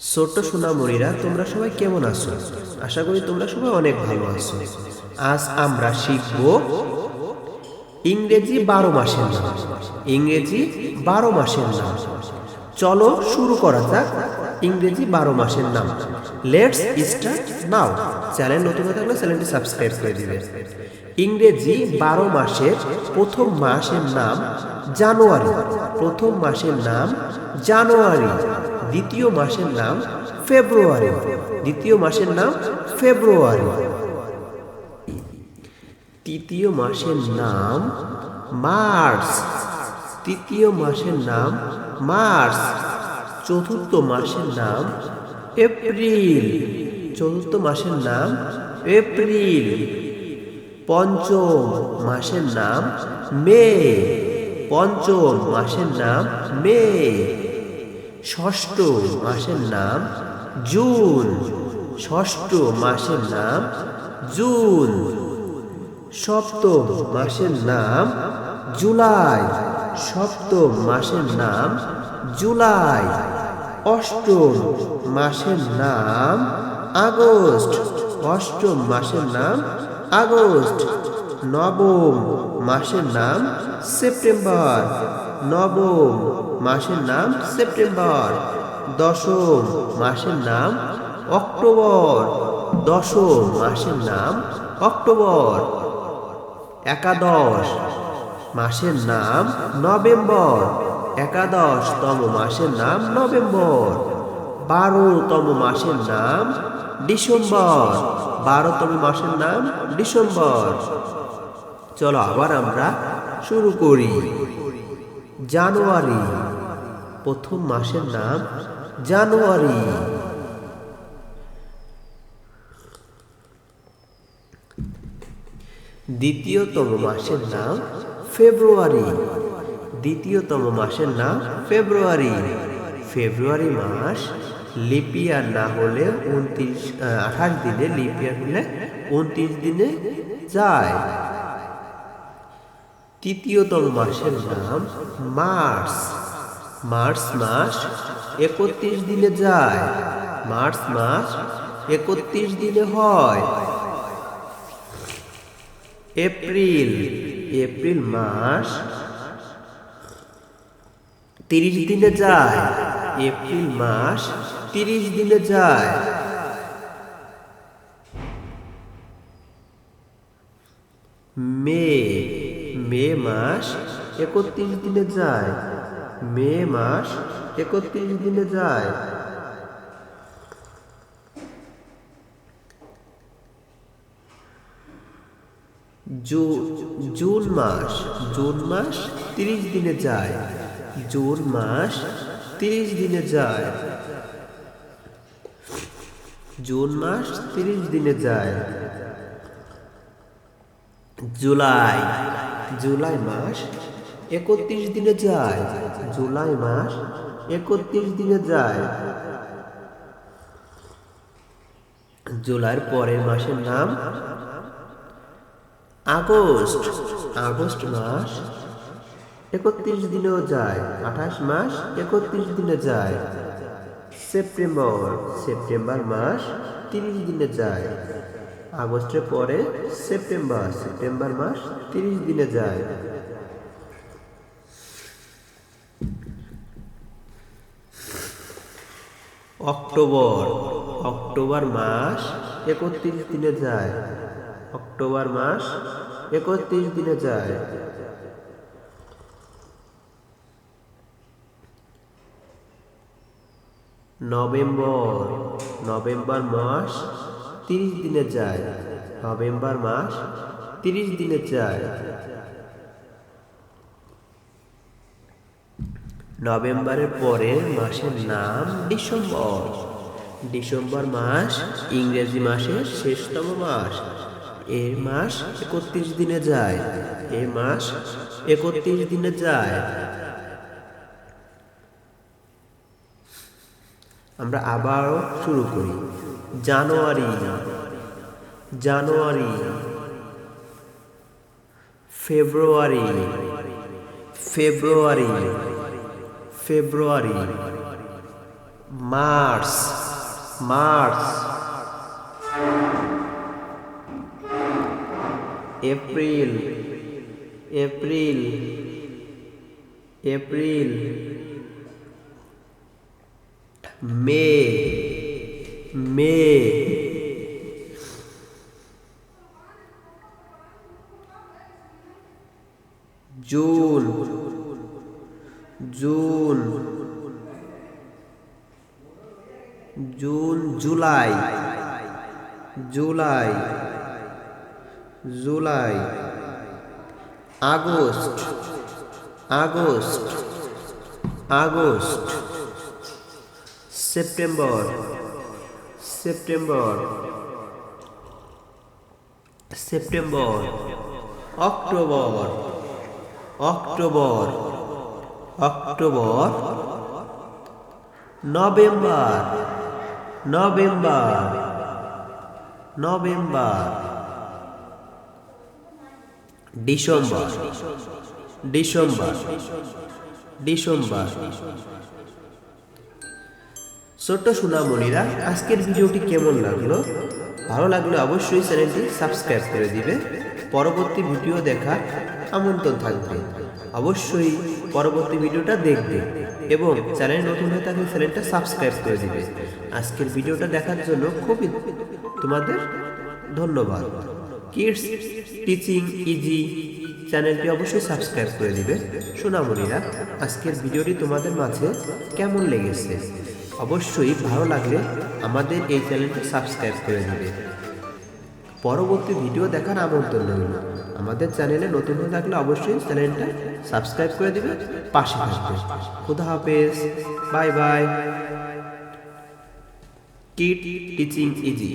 ছোট্ট সোনামণিরা, তোমরা সবাই কেমন আছো? আশা করি তোমরা সবাই অনেক ভালো আছো। আজ আমরা শিখব ইংরেজি বারো মাসের নাম। ইংরেজি বারো মাসের নাম। চলো শুরু করা যাক ইংরেজি বারো মাসের নাম। লেটস স্টার্ট নাও চ্যানেল নতুন হয়ে থাকলে চ্যানেলটি সাবস্ক্রাইব করে দিবে। ইংরেজি বারো মাসের প্রথম মাসের নাম জানুয়ারি। প্রথম মাসের নাম জানুয়ারি। দ্বিতীয় মাসের নাম ফেব্রুয়ারি। দ্বিতীয় মাসের নাম ফেব্রুয়ারি। তৃতীয় মাসের নাম মার্চ। তৃতীয় মাসের নাম মার্চ। চতুর্থ মাসের নাম এপ্রিল। চতুর্থ মাসের নাম এপ্রিল। পঞ্চম মাসের নাম মে। পঞ্চম মাসের নাম মে। ষষ্ঠ মাসের নাম জুন। ষষ্ঠ মাসের নাম জুন। সপ্তম মাসের নাম জুলাই। সপ্তম মাসের নাম জুলাই। অষ্টম মাসের নাম আগস্ট। অষ্টম মাসের নাম আগস্ট। নবম মাসের নাম সেপ্টেম্বর। নবম মাসের নাম সেপ্টেম্বর, দশম মাসের নাম অক্টোবর, দশম মাসের নাম অক্টোবর, একাদশ মাসের নাম নভেম্বর, একাদশতম মাসের নাম নভেম্বর, বারোতম মাসের নাম ডিসেম্বর, বারোতম মাসের নাম ডিসেম্বর। চলো আবার আমরা শুরু করি। জানুয়ারি প্রথম মাসের নাম জানুয়ারি। দ্বিতীয়তম মাসের নাম ফেব্রুয়ারি। দ্বিতীয়তম মাসের নাম ফেব্রুয়ারি। ফেব্রুয়ারি মাস লিপিয়ার না হলে উনত্রিশ আঠাশ দিনে লিপিয়ার হলে উনত্রিশ দিনে যায়। তৃতীয়তম মাসের নাম মার্চ। মার্চ মাস একত্রিশ দিনে যায়, মার্চ মাস একত্রিশ দিনে হয়। এপ্রিল এপ্রিল মাস তিরিশ দিনে যায়, এপ্রিল মাস তিরিশ দিনে যায়। মে মে মাস একত্রিশ দিনে যায়। মে মাস একত্রিশ দিনে যায়। জুন মাস জুন মাস তিরিশ দিনে যায়। জুন মাস তিরিশ দিনে যায়। জুন মাস তিরিশ দিনে যায়। জুলাই জুলাই মাস একত্রিশ দিনে যায়, জুলাই মাস একত্রিশ দিনে যায়। জুলাইয়ের পরের মাসের নাম আগস্ট। আগস্ট মাস একত্রিশ দিনেও যায়, আঠাশ মাস একত্রিশ দিনে যায়। সেপ্টেম্বর সেপ্টেম্বর মাস তিরিশ দিনে যায়। আগস্টের পরে সেপ্টেম্বর সেপ্টেম্বর মাস তিরিশ দিনে যায়। অক্টোবর। অক্টোবর মাস একত্রিশ দিনে যায়। অক্টোবর মাস একত্রিশ দিনে যায়। নভেম্বর। নভেম্বর মাস তিরিশ দিনে যায়। নভেম্বর মাস তিরিশ দিনে যায়। নভেম্বরের পরের মাসের নাম ডিসেম্বর। ডিসেম্বর মাস ইংরেজি মাসের শেষতম মাস। এর মাস একত্রিশ দিনে যায়। এ মাস একত্রিশ দিনে যায়। আমরা আবারও শুরু করি। January. January. February. February. February March March. April April April. May May. June June. June July. July. July. August. August. August. September. September. September. October. October. October, November November November, December December December. ছোট্ট সোনামণিরা, আজকের ভিডিওটি কেমন লাগল? ভালো লাগলে অবশ্যই চ্যানেলটি সাবস্ক্রাইব করে দিবে। পরবর্তী ভিডিও দেখার আমন্ত্রণ থাকবে। অবশ্যই পরবর্তী ভিডিওটা দেখবে এবং চ্যানেল নতুন হয়ে থাকলে চ্যানেলটা সাবস্ক্রাইব করে দিবে। আজকের ভিডিওটা দেখার জন্য খুবই তোমাদের ধন্যবাদ। কিডস টিচিং ইজি চ্যানেলটি অবশ্যই সাবস্ক্রাইব করে দিবে। সোনামণিরা, আজকের ভিডিওটি তোমাদের মাঝে কেমন লেগেছে? অবশ্যই ভালো লাগলে আমাদের এই চ্যানেলটি সাবস্ক্রাইব করে দিবে। পরবর্তী ভিডিও দেখার আমন্ত্রণ রইল। আমাদের চ্যানেলে নতুন হয়ে থাকলে অবশ্যই চ্যানেলটা সাবস্ক্রাইব করে দেবে, পাশে থাকবে। খুদা হাফেজ, bye bye. Kit teaching easy.